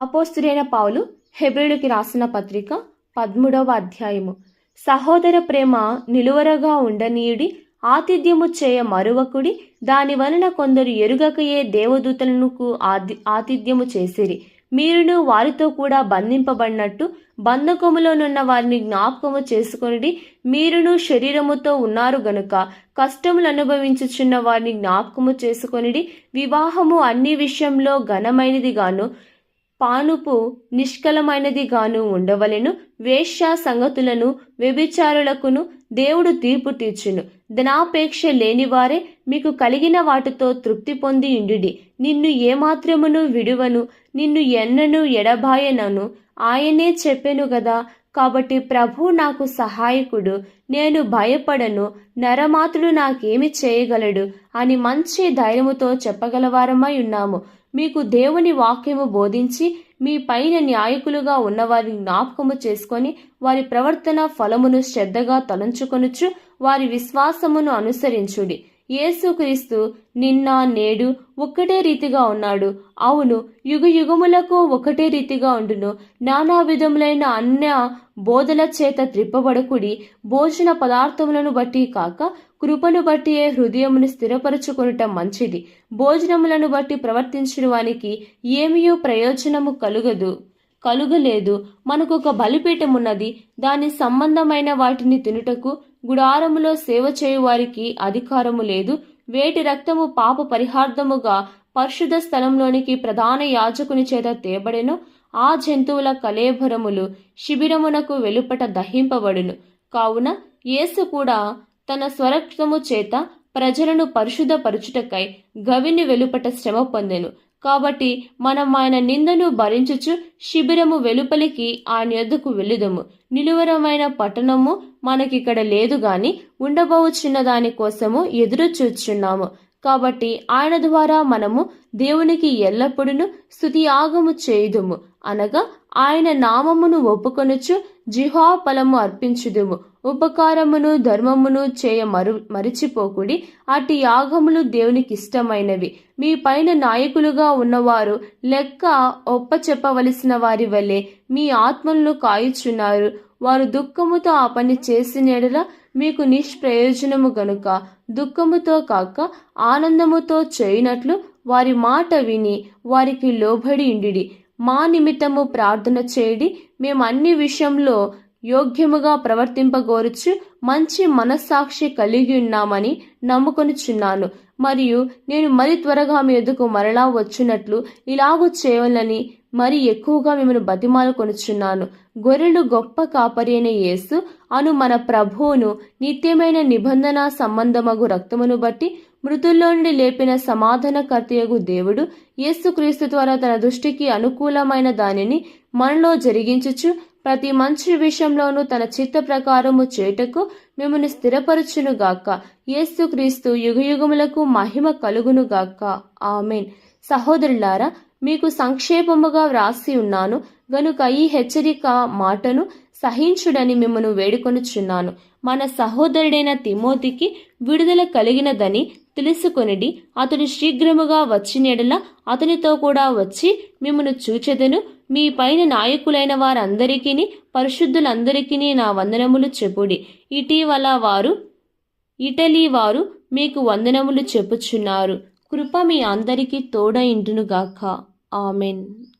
అపోస్తుడైన పౌలు హెబ్రిలుకి రాసిన పత్రిక పదమూడవ అధ్యాయము. సహోదర ప్రేమ నిలువరగా ఉండనీయుడి ఆతిథ్యము చేయ మరువకుడి దాని వలన కొందరు ఎరుగకయే దేవదూతలకు ఆది ఆతిథ్యము చేసిరి. మీరును వారితో కూడా బంధింపబడినట్టు బంధకములోనున్న వారిని జ్ఞాపకము చేసుకుని మీరును శరీరముతో ఉన్నారు గనుక కష్టములు అనుభవించుచున్న వారిని జ్ఞాపకము చేసుకొనిడి. వివాహము అన్ని విషయంలో ఘనమైనది గాను పానుపు నిష్కలమైనది గాను ఉండవలెను. వేష్య సంగతులను వ్యభిచారులకును దేవుడు తీర్పు తీర్చును. ధనాపేక్ష లేనివారే మీకు కలిగిన వాటితో తృప్తి పొంది ఇండుడి నిన్ను ఏమాత్రమును విడువను నిన్ను ఎన్నను ఎడబాయనను. ఆయనే చెప్పెను గదా. కాబట్టి ప్రభు నాకు సహాయకుడు. నేను భయపడను. నరమాతుడు నాకేమి చేయగలడు అని మంచి ధైర్యముతో చెప్పగలవారమై ఉన్నాము. మీకు దేవుని వాక్యము బోధించి మీ పైన న్యాయకులుగా ఉన్నవారిని జ్ఞాపకము చేసుకొని వారి ప్రవర్తన ఫలమును శ్రద్ధగా తలంచుకొనుచు వారి విశ్వాసమును అనుసరించుడి. యేసుక్రీస్తు నిన్న నేడు ఒక్కటే రీతిగా ఉన్నాడు. అవును యుగ యుగములకు ఒకటే రీతిగా ఉండును. నానా విధములైన అన్య బోధల చేత త్రిప్పబడకుడి భోజన పదార్థములను బట్టి కాక కృపను బట్టి హృదయమును స్థిరపరచుకొనుట మంచిది. భోజనములను బట్టి ప్రవర్తించిన వానికి ఏమియో ప్రయోజనము కలుగదు. కలుగలేదు. మనకు ఒక బలిపీఠం ఉన్నది దాని సంబంధమైన వాటిని తినుటకు గుడారములో సేవ చేయువారికి అధికారము లేదు. వేటి రక్తము పాప పరిహార్థముగా పరిశుద్ధ స్థలంలోనికి ప్రధాన యాజకుని చేత తేబడెను. ఆ జంతువుల కలేభరములు శిబిరమునకు వెలుపట దహింపబడును. కావున యేసు కూడా తన స్వరక్తము చేత ప్రజలను పరిశుద్ధపరుచుటకై గవిని వెలుపట శ్రమ పొందెను. కాబట్టి మనం ఆయన నిందను భరించుచు శిబిరము వెలుపలికి ఆయన యొద్దకు వెళ్ళుదము. నిలువరమైన పట్టణము మనకిక్కడ లేదు గాని ఉండబోచున్న దాని కోసము ఎదురు చూచున్నాము కాబట్టి ఆయన ద్వారా మనము దేవునికి ఎల్లప్పుడూ స్థుతి ఆగము చేయుదుము. అనగా ఆయన నామమును ఒప్పుకొనుచు జిహా ఫలము అర్పించుదుము. ఉపకారమును ధర్మమును చేయ మరు మరిచిపోకుడి. అటు యాగములు దేవునికి ఇష్టమైనవి మీ పైన నాయకులుగా ఉన్నవారు లెక్క ఒప్ప చెప్పవలసిన వారి వలె మీ ఆత్మలను కాయుచున్నారు. వారు దుఃఖముతో ఆ పని చేసినడల మీకు నిష్ప్రయోజనము గనుక దుఃఖముతో కాక ఆనందముతో చేయనట్లు వారి మాట విని వారికి లోబడి ఇండిడి మా నిమిత్తము ప్రార్థన చేయడి. మేము అన్ని విషయంలో యోగ్యముగా ప్రవర్తింపగోరుచు మంచి మనస్సాక్షి కలిగి ఉన్నామని నమ్ముకొనిచున్నాను. మరియు నేను మరి త్వరగా మీ ఎదుకు మరలా వచ్చినట్లు ఇలాగూ చేయాలని మరి ఎక్కువగా మిమ్మల్ని బతిమాలు కొనుచున్నాను. గొర్రెలు గొప్ప కాపరి అయిన యేసు అను మన ప్రభువును నిత్యమైన నిబంధన సంబంధమగు రక్తమును బట్టి మృతుల్లో నుండి లేపిన సమాధానకర్తయగు దేవుడు యేసుక్రీస్తు ద్వారా తన దృష్టికి అనుకూలమైన దానిని మనలో జరిగించుచు ప్రతి మంచి విషయంలోనూ తన చిత్త ప్రకారము చేటకు మిమ్మల్ని స్థిరపరచునుగాక యేసుక్రీస్తు యుగయుగములకు మహిమ కలుగునుగాక ఆమెన్. సహోదరులారా మీకు సంక్షేపముగా వ్రాసి ఉన్నాను. గనుక ఈ హెచ్చరిక మాటను సహించుడని మిమ్మను వేడుకొనుచున్నాను. మన సహోదరుడైన తిమోతికి విడుదల కలిగినదని తెలుసుకొనిడి అతడు శీఘ్రముగా వచ్చినెడల అతనితో కూడా వచ్చి మిమ్మను చూచెదను. మీ పైన నాయకులైన వారందరికీ పరిశుద్ధులందరికీ నా వందనములు చెప్పుడి. ఇటీవల వారు ఇటలీ వారు మీకు వందనములు చెప్పుచున్నారు. కృప మీ అందరికీ తోడ ఇంటునుగాక ఆమెన్.